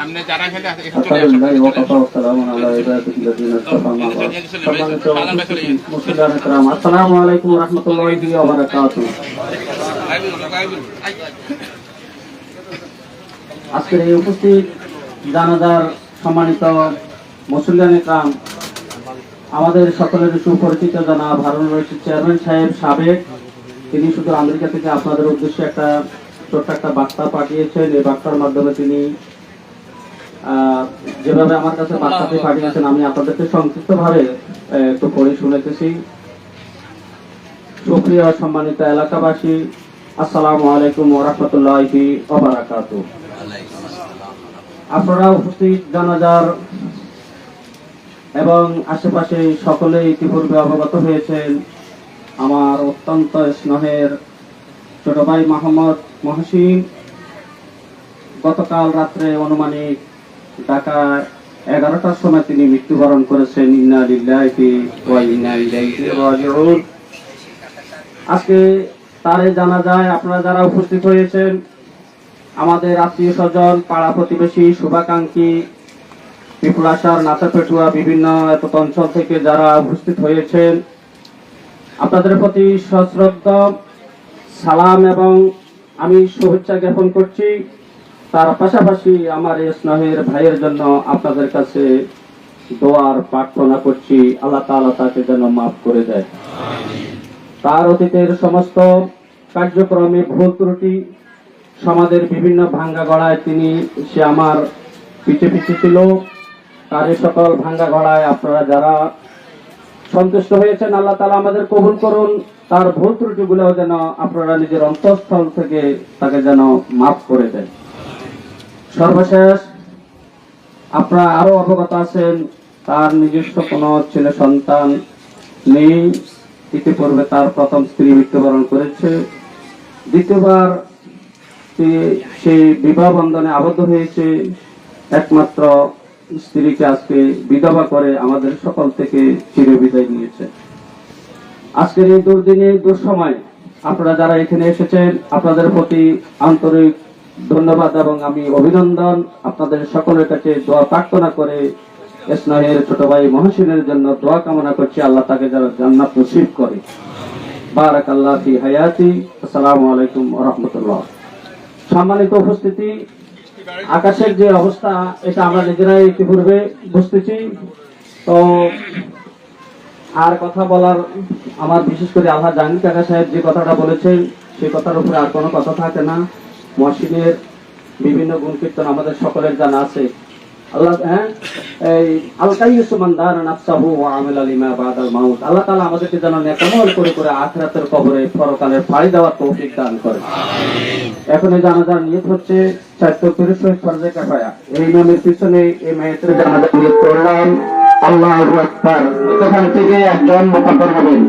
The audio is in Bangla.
সামনে যারা খেলে আসসালামু আলাইকুম। রহমতুল্লাহি ওয়া বারাকাতুহু। আজকের এই উপস্থিত জানাদার সম্মানিত মুসলিয়ান কাম আমাদের সকলের সুপরিচিত জানা ভারত রয়েছে চেয়ারম্যান সাহেব সাবেক। তিনি শুধু আমেরিকা থেকে আপনাদের উদ্দেশ্যে একটা ছোট্ট একটা বার্তা পাঠিয়েছেন। এই বার্তার মাধ্যমে তিনি যেভাবে আমার কাছে বার্তাটি পাঠিয়েছেন আমি আপনাদেরকে সংক্ষিপ্ত ভাবে একটু পড়ে শুনেতেছি সুপ্রিয় সম্মানিত এলাকাবাসী আসসালামু আলাইকুম ওরহমতুল্লাহি ওবারাকাতু আপনারা উপস্থিত জানাজার এবং আশেপাশে সকলে ইতিপূর্বে অবগত হয়েছেন আমার অত্যন্ত স্নেহের ছোট ভাই মোহাম্মদ মহসিন গতকাল রাত্রে অনুমানিক ঢাকা এগারোটার সময় তিনি মৃত্যুবরণ করেছেন। ইন্না আজকে তারে জানা যায়, আপনারা যারা উপস্থিত হয়েছেন, আমাদের আত্মীয় স্বজন, পাড়া প্রতিবেশী, শুভাকাঙ্ক্ষী পিপুলাসার নাচাপেটুয়া, বিভিন্ন এত অঞ্চল থেকে যারা উপস্থিত হয়েছেন, আপনাদের প্রতি সশ্রদ্ধ, সালাম এবং আমি শুভেচ্ছা জ্ঞাপন করছি। তার পাশাপাশি আমার এই স্নেহের ভাইয়ের জন্য আপনাদের কাছে দোয়ার প্রার্থনা করছি, আল্লাহ তাআলা তাকে যেন মাফ করে দেয়। তার অতীতের সমস্ত কার্যক্রমে ভুল ত্রুটি, সমাজের বিভিন্ন ভাঙ্গা গড়ায় তিনি, সে আমার পিছে পিছে ছিল। তার সকল ভাঙ্গা গড়ায় আপনারা যারা সন্তুষ্ট হয়েছেন, আল্লাহ তালা আমাদের কবুল করুন। তার ভুল ত্রুটিগুলো যেন আপনারা নিজের অন্তঃস্থল থেকে তাকে যেন মাফ করে দেন। সর্বশেষ, আপনারা আরও অবগত আছেন, তার নিজস্ব কোনো ছেলে সন্তান নেই, ইতিপূর্বে তার প্রথম স্ত্রী মৃত্যুবরণ করেছে। দ্বিতীয়বার সে- বিবাহ বন্ধনে আবদ্ধ হয়েছে। একমাত্র স্ত্রীকে আজকে বিধবা করে আমাদের সকল থেকে চিরবিদায় নিয়েছে। আজকের এই দুর্দিনে দুঃসময় আপনারা যারা এখানে এসেছেন, আপনাদের প্রতি আন্তরিক ধন্যবাদ এবং আমি অভিনন্দন আপনাদের সকলের কাছে দোয়া প্রার্থনা করে স্নেহের ছোট ভাই মহসিনের জন্য দোয়া কামনা করছি। আল্লাহ তাকে যারা জান্নাত নসিব করে। বারাক আল্লাহ ফি হায়াতি। আসসালামু আলাইকুম রাহমাতুল্লাহ। সম্মানিত উপস্থিতি, আকাশের যে অবস্থা, এটা আমরা নিজেরাই ইতিপূর্বে বুঝতেছি। তো আর কথা বলার আমার বিশেষ করে আল্লাহ জাহাঙ্গীর কাকা সাহেব যে কথাটা বলেছেন, সেই কথার উপরে আর কোনো কথা থাকে না। মসজিদের বিভিন্ন গুণ কীর্তন আমাদের সকলের জানা আছে। আল্লাহ হ্যাঁ? এই আলকাই সুমানদার নাফসাহু ওয়া আমিলা লিমা বাদাল মাউত। আল্লাহ তাআলা আমাদেরকে যেন নেকামল করে করে আখিরাতের কবরে পরকালের ফাড়ি দেওয়ার তৌফিক দান করে। এখন এই জানাজার নিয়ত হচ্ছে তিরিশ ফরজে কাফায়া। এই নামের পিছনে এই মেয়েদের জানাজার নিয়ত করলাম। আল্লাহ আকবার। এখান থেকে একজন হবেন।